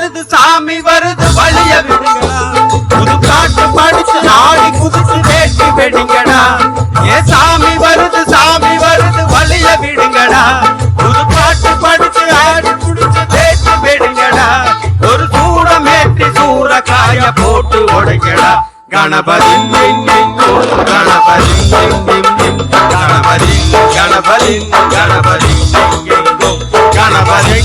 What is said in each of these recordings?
வருது சாமி வருது வழிய விடுங்கடா. புது காட்டு படிச்சு நாடி குதிச்சு வேட்டி வெடிங்கடா. ஏ சாமி வருது சாமி வருது வழிய விடுங்கடா. புது காட்டு படிச்சு ஆடி குடிச்சு வேட்டி வெடிங்கடா. ஒரு சூடமேட்டி சூற காய போட்டு ஒடைங்கடா கணபதி கணபதி கணபதி கணபதி கணபதி கணபதி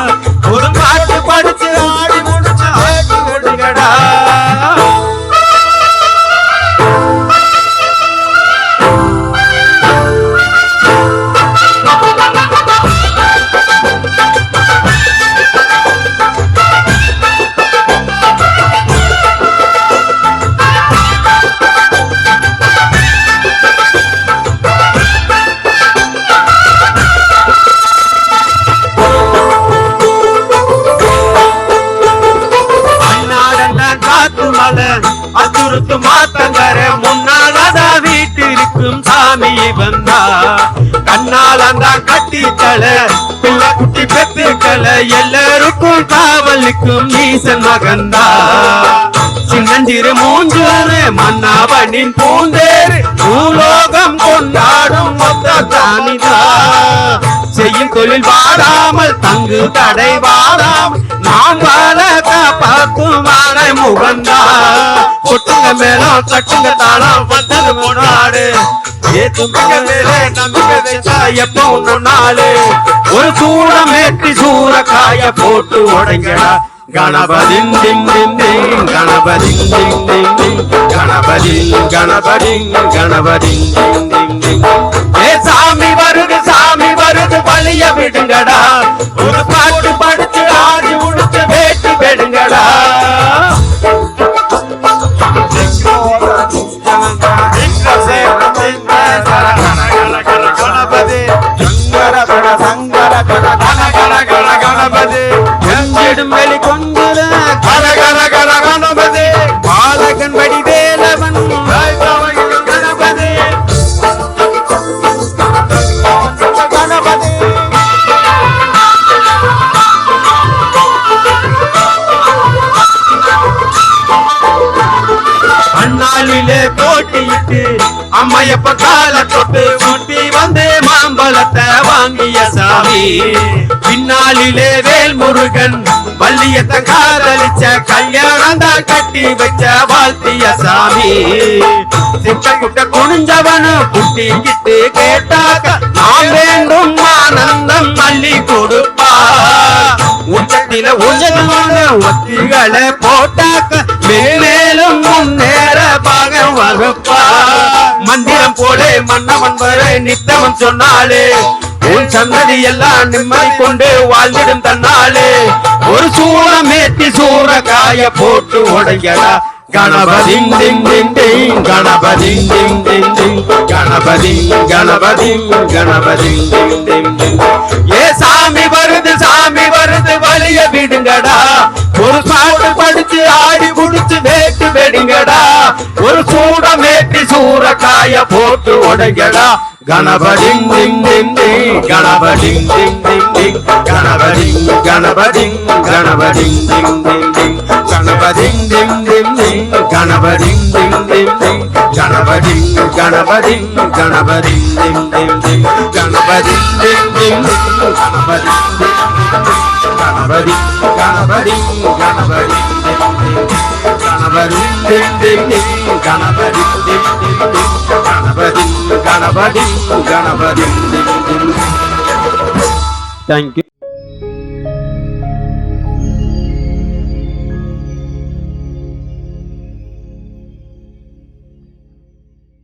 ¡Gracias! சாமி வந்தா கண்ணால் அந்த கட்டி பிள்ளை குட்டி பெத்துக்கள எல்லாருக்கும் காவலுக்கும் ஈசன் மகந்தா சின்னஞ்சிறு மூஞ்சூரு மன்னாவனின் பூந்தேரு பூலோகம் கொண்டாடும் மொத்த தானிதா செய்யும் தொழில் வாடாமல் தங்கு தடை வாடாமல் நாம் வாழ காப்பாற்றும் வாழை முகந்தா கொட்டுங்க மேலும் தட்டுங்க தாளம் வந்தது ஏத்தும்பிங்க மேலே நம்பிக்கை வச்சா எப்போ ஒன்று நாளு. ஒரு சூடம் ஏற்றி சூற காய போட்டு உடைங்கடா. கணபதி டிங் டிங் டிங் கணபதி டிங் டிங் டிங் கணபதி கணபதி கணபதி டிங் டிங் டிங். ஏ சாமி வருது சாமி வருது பழிய விடுங்கடா. அண்ணாலிலே போட்டியிட்டு அம்மையப்ப கால தொட்டு ஊட்டி வந்து மாம்பழத்தை வாங்கிய சாமி. பின்னாளிலே வேல் முருகன் வள்ளியத்தை காதலிச்ச கல்யாணம் தான் கட்டி வச்ச வாழ்த்திய சாமி. சிட்ட குட்ட குனிஞ்சவனு குட்டிக்கிட்டு கேட்டாக்க நான் வேண்டும் ஆனந்தம் மல்லி கொடுப்பா உச்சத்தில உயர்வான ஒத்திகளை போட்டாக்க மேலும் மந்திரம் போலே மன்னவன் வர நித்தவன் சொன்னாலே. உன் சந்ததி எல்லாம் நிம்மதி கொண்டு வாழ்ந்திடும் தன்னாலே. ஒரு சூளம் ஏத்தி சூற காய போட்டு உடையடா. கணபதி டிங் டிங் டிங் கணபதி டிங் டிங் டிங் கணபதி கணபதி கணபதி டிங் டிங் டிங். ஏ சாமி வருது சாமி வருது வலிய விடுங்கடா. ஒரு பாட்டு படிச்சு ஆடி முடிச்சு வேட்டு வெடுங்கடா. ஒரு சூடம் போட்டு உடைக்கடா கணபடிங் டிங் டிங் டிங் கணபடிங் டிங் டிங் டிங் கணபடிங் கணபடிங் கணபடிங் டிங் டிங் டிங் கணபடிங் டிங் டிங் டிங் கணபதி டிங் டிங் டிங் கணபதி கணபதி கணபதி டிங் டிங் டிங் கணபதி டிங் டிங் டிங் கணபதி கணபதி கணபதி கணபதி கணபதி டிங் டிங் டிங் கணபதி